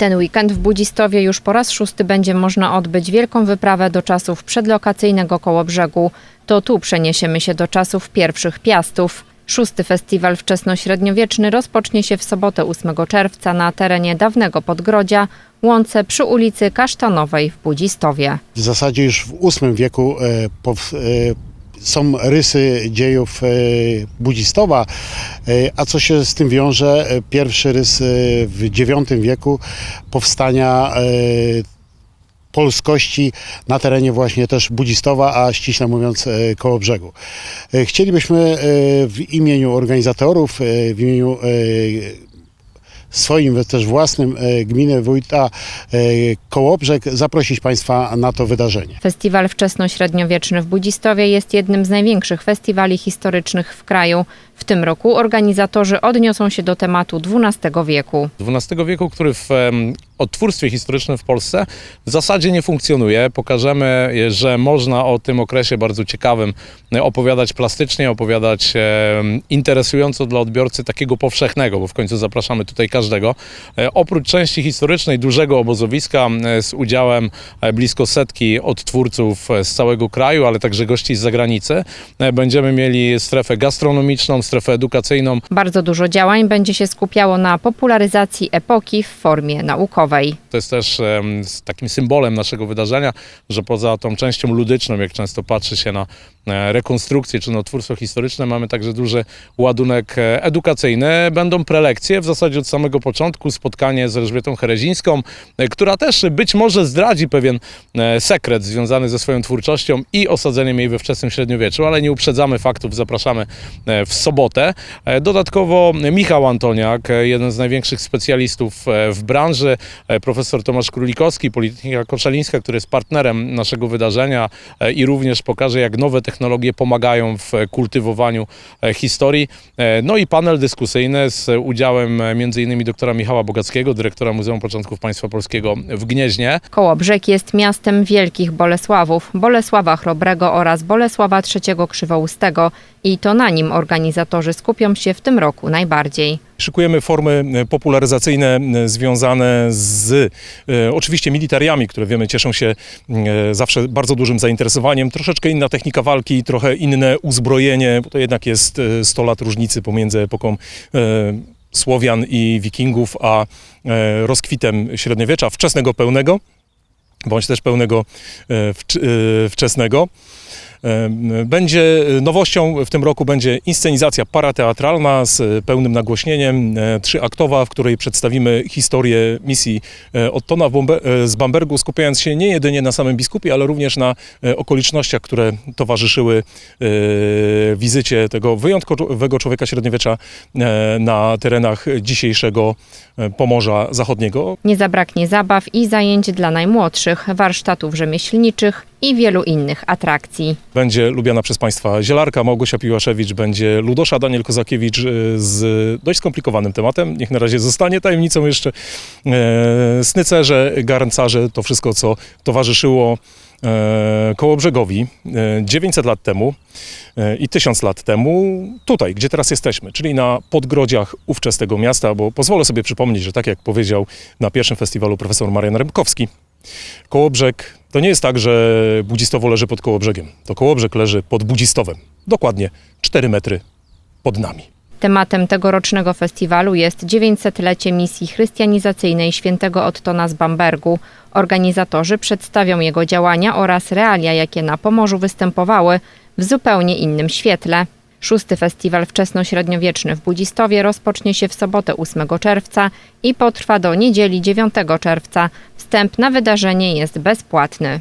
ten weekend w Budzistowie już po raz szósty będzie można odbyć wielką wyprawę do czasów przedlokacyjnego Kołobrzegu. To tu przeniesiemy się do czasów pierwszych piastów. Szósty festiwal wczesnośredniowieczny rozpocznie się w sobotę 8 czerwca na terenie dawnego Podgrodzia, łące przy ulicy Kasztanowej w Budzistowie. W zasadzie już w VIII wieku e, e, są rysy dziejów e, Budzistowa, e, a co się z tym wiąże? E, Pierwszy rys w IX wieku powstania polskości na terenie właśnie też Budzistowa, a ściśle mówiąc koło brzegu. Chcielibyśmy w imieniu organizatorów, w imieniu swoim też własnym e, gminy wójta e, Kołobrzeg zaprosić Państwa na to wydarzenie. Festiwal wczesnośredniowieczny w Budzistowie jest jednym z największych festiwali historycznych w kraju. W tym roku organizatorzy odniosą się do tematu XII wieku. XII wieku, który w odtwórstwie historycznym w Polsce w zasadzie nie funkcjonuje. Pokażemy, że można o tym okresie bardzo ciekawym e, opowiadać plastycznie, opowiadać em, interesująco dla odbiorcy takiego powszechnego, bo w końcu zapraszamy tutaj każdego. E, Oprócz części historycznej dużego obozowiska e, z udziałem e, blisko setki odtwórców e, z całego kraju, ale także gości z zagranicy, e, będziemy mieli strefę gastronomiczną, strefę edukacyjną, Bardzo dużo działań będzie się skupiało na popularyzacji epoki w formie naukowej. To jest też z takim symbolem naszego wydarzenia, że poza tą częścią ludyczną, jak często patrzy się na e, rekonstrukcję czy na twórstwo historyczne, mamy także duży ładunek e, edukacyjny. Będą prelekcje w zasadzie od samego początku, spotkanie z Elżbietą Herezińską, e, która też być może zdradzi pewien sekret związany ze swoją twórczością i osadzeniem jej we wczesnym średniowieczu, ale nie uprzedzamy faktów, zapraszamy w sobotę. Dodatkowo Michał Antoniak, jeden z największych specjalistów w branży, profesor Tomasz Królikowski, Politechnika Koszalińska, który jest partnerem naszego wydarzenia i również pokaże, jak nowe technologie pomagają w kultywowaniu e, historii. E, No i panel dyskusyjny z udziałem e, m.in. doktora Michała Bogackiego, dyrektora Muzeum Początków Państwa Polskiego w Gnieźnie. Kołobrzeg jest miastem wielkich Bolesławów, Bolesława Chrobrego oraz Bolesława III Krzywoustego i to na nim organizatorzy skupią się w tym roku najbardziej. Szykujemy formy e, popularyzacyjne związane z e, oczywiście militariami, które wiemy cieszą się e, zawsze bardzo dużym zainteresowaniem. Troszeczkę inna technika walki, trochę inne uzbrojenie, bo to jednak jest e, 100 lat różnicy pomiędzy epoką Słowian i Wikingów, a rozkwitem średniowiecza wczesnego pełnego, bądź też pełnego wcz- wczesnego. E, Będzie nowością w tym roku będzie inscenizacja parateatralna z pełnym nagłośnieniem, e, trzyaktowa, w której przedstawimy historię misji e, Ottona e, z Bambergu, skupiając się nie jedynie na samym biskupie, ale również na e, okolicznościach, które towarzyszyły e, wizycie tego wyjątkowego człowieka średniowiecza e, na terenach dzisiejszego e, Pomorza Zachodniego. Nie zabraknie zabaw i zajęć dla najmłodszych, warsztatów rzemieślniczych i wielu innych atrakcji. Będzie lubiana przez Państwa zielarka Małgosia Piłaszewicz, będzie Ludosza Daniel Kozakiewicz e, z dość skomplikowanym tematem. Niech na razie zostanie tajemnicą jeszcze. E, snycerze, garncarze, to wszystko, co towarzyszyło e, Kołobrzegowi e, 900 lat temu i 1000 lat temu, tutaj, gdzie teraz jesteśmy, czyli na podgrodziach ówczesnego miasta, bo pozwolę sobie przypomnieć, że tak jak powiedział na pierwszym festiwalu profesor Marian Rybkowski, Kołobrzeg to nie jest tak, że Budzistowo leży pod Kołobrzegiem. To Kołobrzeg leży pod Budzistowem. Dokładnie 4 metry pod nami. Tematem tegorocznego festiwalu jest 900-lecie misji chrystianizacyjnej świętego Ottona z Bambergu. Organizatorzy przedstawią jego działania oraz realia, jakie na Pomorzu występowały w zupełnie innym świetle. Szósty festiwal wczesnośredniowieczny w Budzistowie rozpocznie się w sobotę 8 czerwca i potrwa do niedzieli 9 czerwca. Wstęp na wydarzenie jest bezpłatny.